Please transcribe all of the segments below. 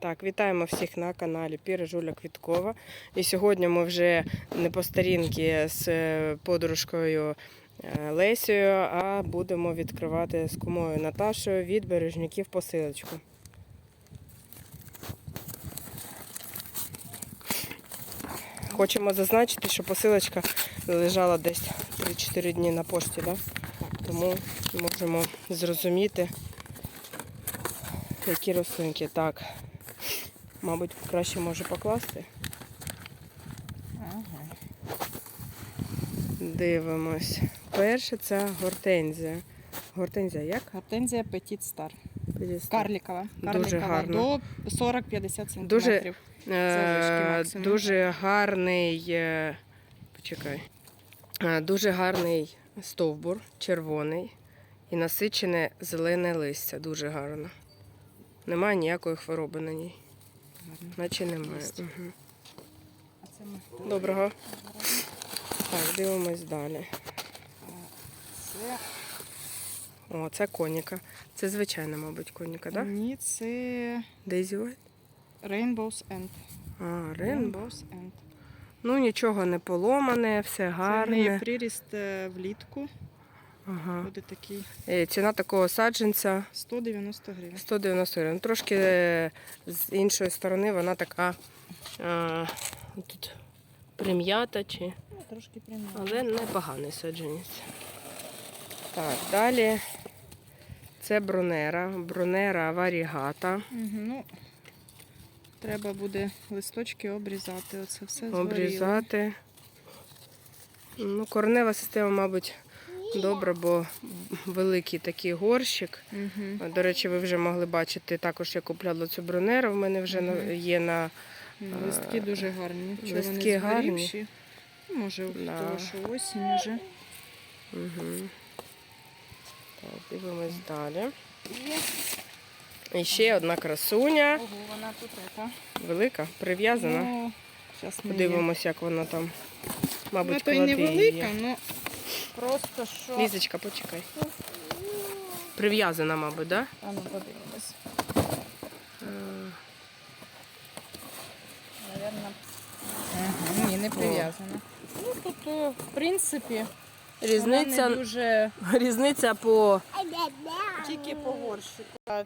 Так, вітаємо всіх на каналі Піра Жуля Квіткова. І сьогодні ми вже не по старінки з е, подружкою е, Лесею, а будемо відкривати з кумою Наташою від бережників посилочку. Хочемо зазначити, що посилочка лежала десь 3-4 дні на пошті, да? тому можемо зрозуміти, які рослинки. Так, мабуть, краще може покласти. Ага. Дивимось. Перше це гортензія. Гортензія як? Гортензія Petit Star. Підійсно. Карлікова. Дуже гарно. До 40-50 см. Дуже, Е, дуже гарний. е, Почекай. Е, Дуже гарний стовбур, червоний і насичене зелене листя. Дуже гарно. Немає ніякої хвороби на ній. Наче немає. Угу. Доброго. Так, дивимось далі. Це... О, це коніка. Це звичайна, мабуть, коніка, так? Ні, це Дейзі White? Rainbow's End. А. Rainbow's End. Ну, нічого не поломане, все Це в неї гарне. приріст е, влітку. Ага. Буде такий Е, Ціна такого саджанця 190 гривень. 190 гривень. Трошки е, з іншої сторони вона така а, тут прим'ята, чи, Ну, трошки прямо. але непоганий саджанець. Так, далі це брунера. Брунера варігата. Угу, ну, треба буде листочки обрізати. Оце все. Обрізати. Ну, коренева система, мабуть, добра, бо великий такий горщик. Угу. До речі, ви вже могли бачити також, я купляла цю брунеру. В мене вже Мгм. є на Листки дуже гарні. Чи листки гарні. Може, Да. того, що осінь вже. Угу. Так, дивимось далі. І ще одна красуня, Ого, вона тут ета. велика, прив'язана. Ну, Подивимось, як вона там. Мабуть, Вона то й клади невелика, її. але просто що. Лізочка, почекай. Прив'язана, мабуть, так? А ну подивимось. Да? Наверно. Ага, ні, не прив'язана. Ну тут, е, в принципі, вона Різниця, не дуже різниця по тільки по горщику.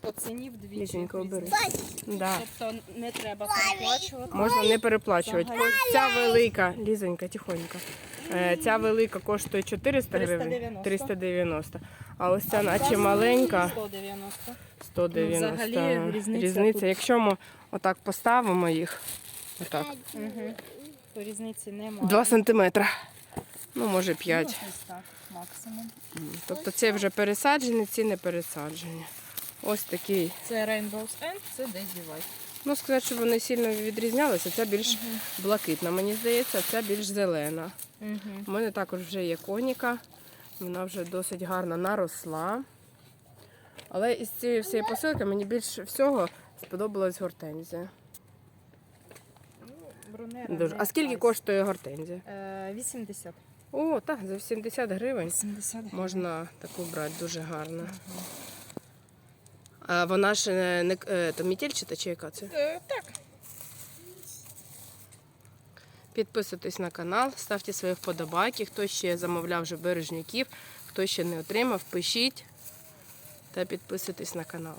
По ціні вдвічі. Лізенька, обери. різниця. Да. Тобто не треба переплачувати. Можна не переплачувати. Ось ця велика, Лізонька, тихонько. Е, Ця велика коштує 400 гривень. 390. 390. А ось ця наче маленька 190. 190. Ну, взагалі різниця тут. Якщо ми отак поставимо їх, отак, Угу. То різниці немає. 2 сантиметри. Ну, може Ну, 5. ось так, максимум. Тобто це вже пересаджені, ці не пересаджені. Ось такий. Це Rainbow's End, це Daisy White. Ну, сказати, що вони сильно відрізнялися. Ця більш блакитна, мені здається, ця більш зелена. Угу. У мене також вже є коніка. Вона вже досить гарно наросла. Але із цієї всієї посилки мені більше всього сподобалась гортензія. Брунера. Дуже. А скільки коштує гортензія? Е, 80. О, так, за 80 гривень 80 гривень. можна таку брати, дуже гарно. А вона ж не, не е, то мітельчата чи яка це? Е, так. Підписуйтесь на канал, ставте свої вподобайки. Хто ще замовляв вже бережняків, хто ще не отримав, пишіть та підписуйтесь на канал.